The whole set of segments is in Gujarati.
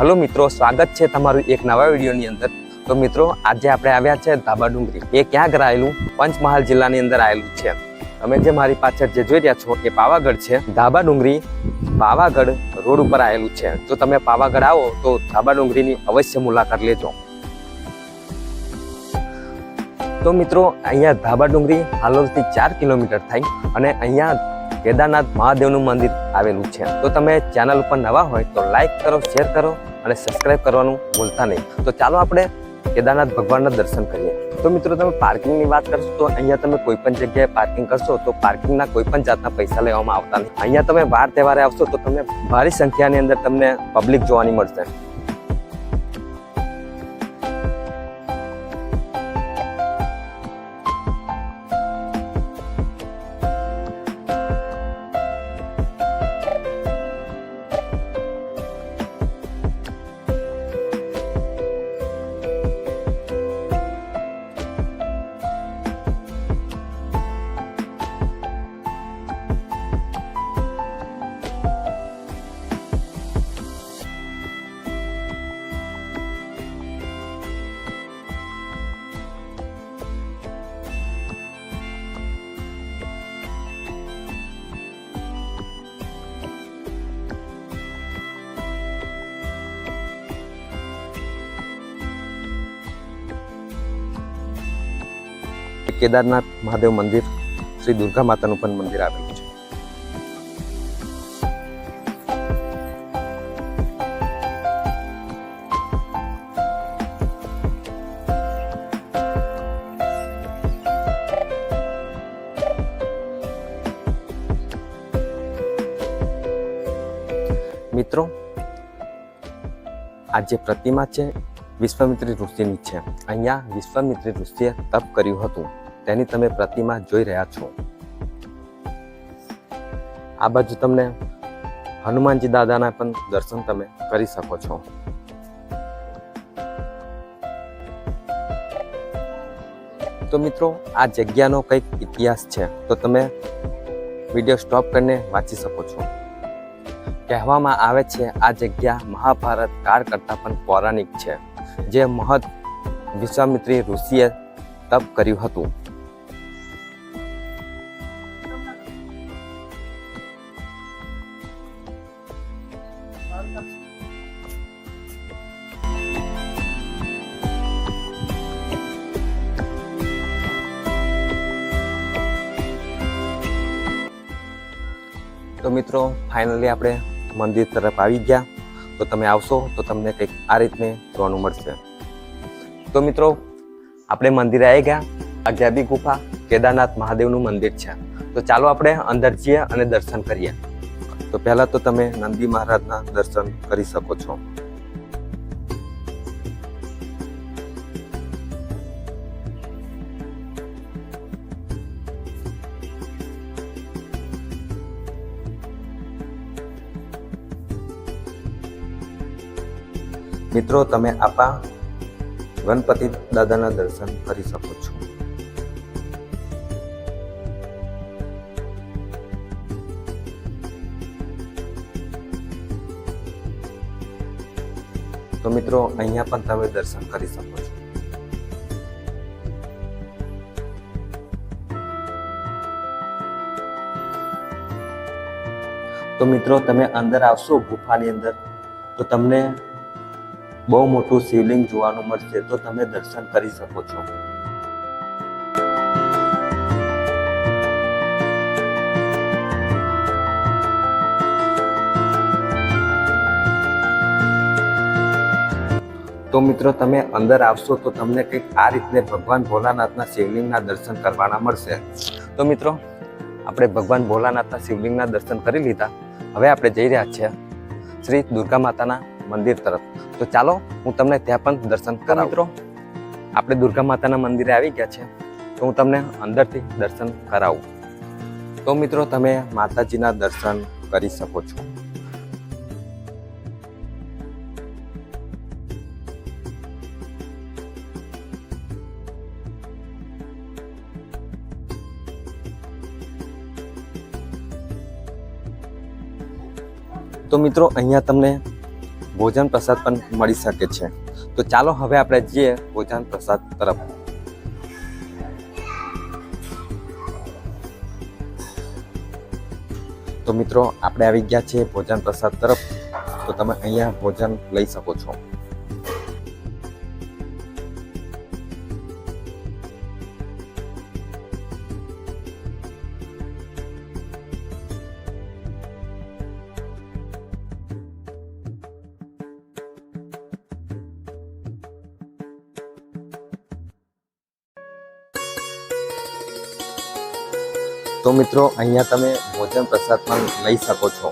હલો મિત્રો, સ્વાગત છે તમારું એક નવા વિડીયોની અંદર. તો મિત્રો, આજે આપણે આવ્યા છે ધાબા ડુંગરી. એ ક્યાં આવેલું પંચમહાલ જિલ્લાની અંદર આવેલું છે. તમે જે મારી પાછળ જે જોઈ રહ્યા છો, એ પાવાગઢ છે. ધાબા ડુંગરી પાવાગઢ રોડ ઉપર આવેલું છે. જો તમે પાવાગઢ આવો, તો ધાબા ડુંગરીની અવશ્ય મુલાકાત લેજો. તો મિત્રો, અહીંયા ધાબા ડુંગરી હાલોલથી ચાર કિલોમીટર થાય અને અહીંયા કેદારનાથ મહાદેવનું મંદિર આવેલું છે. તો તમે ચેનલ ઉપર નવા હોય, તો લાઈક કરો, શેર કરો. અને સબસ્ક્રાઇબ કરવાનું ભૂલતા નહીં. તો ચાલો આપણે કેદારનાથ ભગવાનના દર્શન કરીએ. તો મિત્રો, તમે પાર્કિંગની વાત કરશો તો અહીંયા તમે કોઈ પણ જગ્યાએ પાર્કિંગ કરશો તો પાર્કિંગના કોઈ પણ જાતના પૈસા લેવામાં આવતા નહીં. અહીંયા તમે વાર તહેવારે આવશો તો તમને ભારી સંખ્યાની અંદર તમને પબ્લિક જોવાની મળશે. કેદારનાથ મહાદેવ મંદિર, શ્રી દુર્ગા માતાનું પણ મંદિર આવેલું છે. મિત્રો, આ જે પ્રતિમા છે, વિશ્વામિત્રી ઋષિની છે. અહીંયા વિશ્વામિત્રી ઋષિએ તપ કર્યું હતું. તેની તમે પ્રતિમા જોઈ રહ્યા છો. આ બાજુ તમને હનુમાનજી દાદાના પણ દર્શન તમે કરી શકો છો. તો મિત્રો, આ જગ્યાનો કંઈક ઇતિહાસ છે, તો તમે વીડિયો સ્ટોપ કરીને વાંચી શકો છો. કહેવામાં આવે છે, આ જગ્યા મહાભારત કાળ કરતાં પણ પૌરાણિક છે, જે મહદ વિશ્વામિત્રી ઋષિએ તપ કર્યું હતું. તો મિત્રો ફાઇનલી આપણે મંદિર તરફ આવી ગયા. તો તમે આવશો, તો તમને કંઈક આ રીતને જોવાનું મળશે. તો મિત્રો, આપણે મંદિરે આવી ગયા. અગિયાબી ગુફા કેદારનાથ મહાદેવનું મંદિર છે. તો ચાલો આપણે અંદર જઈએ અને દર્શન કરીએ. તો પહેલા તો તમે નંદી મહારાજના દર્શન કરી શકો છો. મિત્રો, તમે આપા ગણપતિ દાદાના દર્શન કરી શકો છો. તો મિત્રો, અહીંયા પણ તમે દર્શન કરી શકો છો. તો મિત્રો, તમે અંદર આવશો ગુફાની અંદર, તો તમને બહુ મોટું શિવલિંગ જોવાનું મળશે, તો તમે દર્શન કરી શકો છો. તો મિત્રો તમે અંદર આવશો તો તમને કંઈક આ રીતને ભગવાન ભોલાનાથના શિવલિંગના દર્શન કરવાના મળશે. તો મિત્રો આપણે ભગવાન ભોલાનાથના શિવલિંગના દર્શન કરી લીધા. હવે આપણે જઈ રહ્યા છીએ શ્રી દુર્ગા માતાના મંદિર તરફ. તો ચાલો હું તમને ત્યાં પણ દર્શન કરા મિત્રો આપણે દુર્ગા માતાના મંદિરે આવી ગયા છે તો હું તમને અંદરથી દર્શન કરાવું. તો મિત્રો તમે માતાજીના દર્શન કરી શકો છો. તો મિત્રો, અહીંયા તમને ભોજન પ્રસાદ પણ મળી શકે છે. તો ચાલો હવે આપણે જઈએ ભોજન પ્રસાદ તરફ. તો મિત્રો, આપણે આવી ગયા છીએ ભોજન પ્રસાદ તરફ. તો તમે અહીંયા ભોજન લઈ શકો છો. તો મિત્રો અહીંયા તમે ભોજન પ્રસાદ પણ લઈ શકો છો.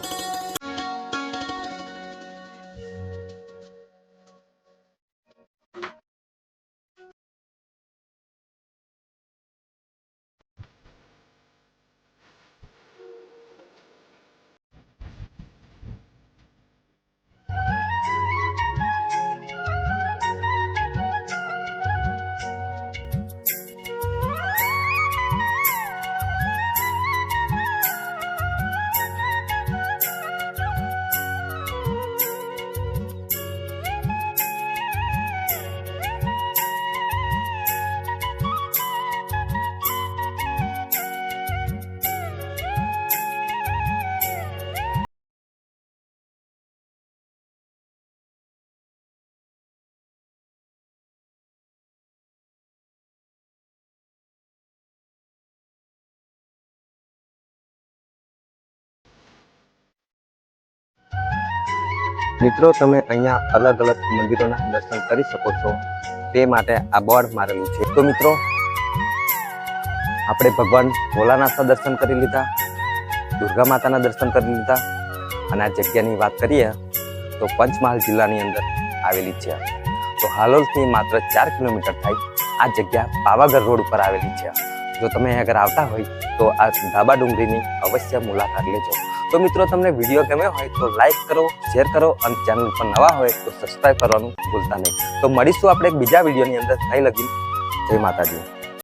મિત્રો, તમે અહીંયા અલગ અલગ મંદિરોના દર્શન કરી શકો છો. તે માટે આ બોર્ડ મારેલું છે. તો મિત્રો, આપણે ભગવાન ભોલાનાથના દર્શન કરી લીધા, દુર્ગા માતાના દર્શન કરી લીધા, અને આ જગ્યાની વાત કરીએ, તો પંચમહાલ જિલ્લાની અંદર આવેલી છે. તો હાલોલથી માત્ર ચાર કિલોમીટર થાય, આ જગ્યા પાવાગઢ રોડ ઉપર આવેલી છે. જો તમે અગર આવતા હોય, તો આ ધાબા ડુંગરીની અવશ્ય મુલાકાત લેજો. તો મિત્રો, તમને વીડિયો ગમ્યો હોય તો લાઈક કરો શેર કરો અને ચેનલ પર નવા હોય તો સબસ્ક્રાઈબ કરવાનું ભૂલતા નહીં. તો મળીશું આપણે બીજા વિડીયોની અંદર. થઈ લગી જય માતાજી.